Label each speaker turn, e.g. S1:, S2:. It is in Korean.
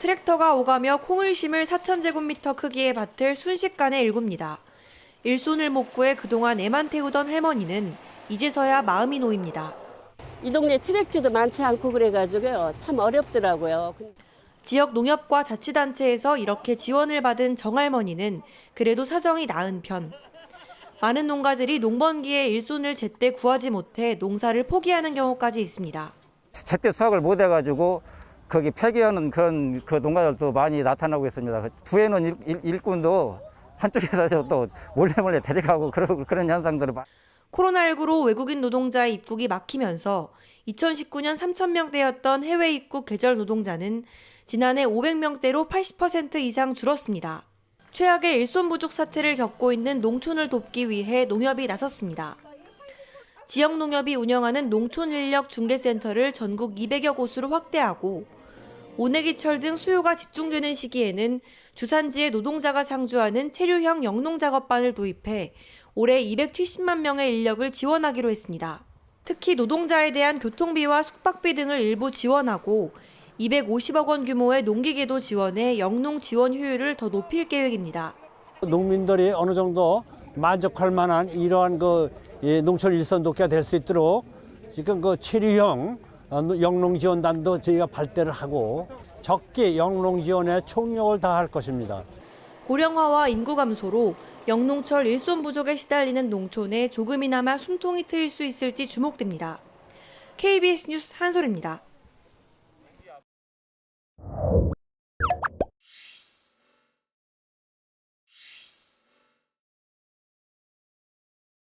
S1: 트랙터가 오가며 콩을 심을 4,000제곱미터 크기의 밭을 순식간에 일굽니다. 일손을 못 구해 그동안 애만 태우던 할머니는 이제서야 마음이 놓입니다.
S2: 이 동네 트랙터도 많지 않고 그래가지고요. 참 어렵더라고요.
S1: 지역 농협과 자치단체에서 이렇게 지원을 받은 정할머니는 그래도 사정이 나은 편. 많은 농가들이 농번기에 일손을 제때 구하지 못해 농사를 포기하는 경우까지 있습니다.
S3: 제때 수확을 못 해가지고 거기 폐기하는 그런 그 농가들도 많이 나타나고 있습니다. 구해놓은 일, 일, 일꾼도 한쪽에서 또 몰래 몰래 데려가고 그런 그런 현상들을 많-
S1: 코로나19로 외국인 노동자의 입국이 막히면서 2019년 3,000명대였던 해외 입국 계절 노동자는 지난해 500명대로 80% 이상 줄었습니다. 최악의 일손 부족 사태를 겪고 있는 농촌을 돕기 위해 농협이 나섰습니다. 지역 농협이 운영하는 농촌 인력 중개센터를 전국 200여 곳으로 확대하고 오내기철 등 수요가 집중되는 시기에는 주산지의 노동자가 상주하는 체류형 영농 작업반을 도입해 올해 270만 명의 인력을 지원하기로 했습니다. 특히 노동자에 대한 교통비와 숙박비 등을 일부 지원하고 250억 원 규모의 농기계도 지원해 영농 지원 효율을 더 높일 계획입니다.
S4: 농민들이 어느 정도 만족할 만한 이러한 그 예, 농촌 일선 돕기가 될 수 있도록 지금 그 체류형 어, 영농 지원단도 저희가 발대를 하고 적기 영농 지원에 총력을 다할 것입니다.
S1: 고령화와 인구 감소로 영농철 일손 부족에 시달리는 농촌에 조금이나마 숨통이 트일 수 있을지 주목됩니다. KBS 뉴스 한솔입니다.